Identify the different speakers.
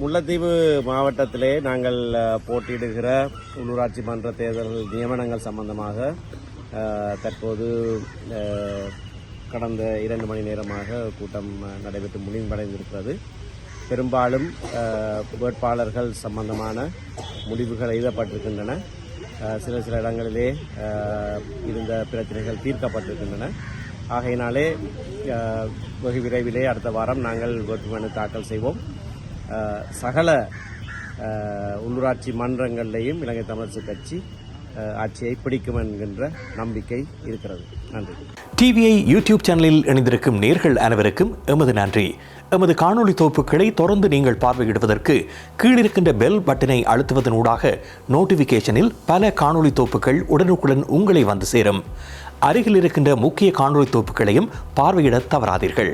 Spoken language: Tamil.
Speaker 1: முல்லைத்தீவு மாவட்டத்திலே நாங்கள் போட்டியிடுகிற உள்ளூராட்சி மன்ற தேர்தல் நியமனங்கள் சம்பந்தமாக தற்போது கடந்த இரண்டு மணி நேரமாக கூட்டம் நடைபெற்று முடிவடைந்திருக்கிறது. பெரும்பாலும் வேட்பாளர்கள் சம்பந்தமான முடிவுகள் எழுதப்பட்டிருக்கின்றன. சில சில இடங்களிலே இருந்த பிரச்சனைகள் தீர்க்கப்பட்டிருக்கின்றன. ஆகையினாலே வெகு விரைவிலே அடுத்த வாரம் நாங்கள் வேட்புமனு தாக்கல் செய்வோம். சகல உள்ளூராட்சி மன்றங்களிலேயும் இலங்கை தமிழரசு கட்சி ஆட்சியை பிடிக்கும் என்கின்ற நம்பிக்கை இருக்கிறது. நன்றி.
Speaker 2: டிவிஐ யூடியூப் சேனலில் இணைந்திருக்கும் நேர்கள் அனைவருக்கும் எமது நன்றி. எமது காணொளி தொகுப்புகளை தொடர்ந்து நீங்கள் பார்வையிடுவதற்கு கீழிருக்கின்ற பெல் பட்டனை அழுத்துவதனூடாக நோட்டிஃபிகேஷனில் பல காணொலி தொகுப்புகள் உடனுக்குடன் உங்களை வந்து சேரும். அருகில் இருக்கின்ற முக்கிய காணொளி தொகுப்புகளையும் பார்வையிட தவறாதீர்கள்.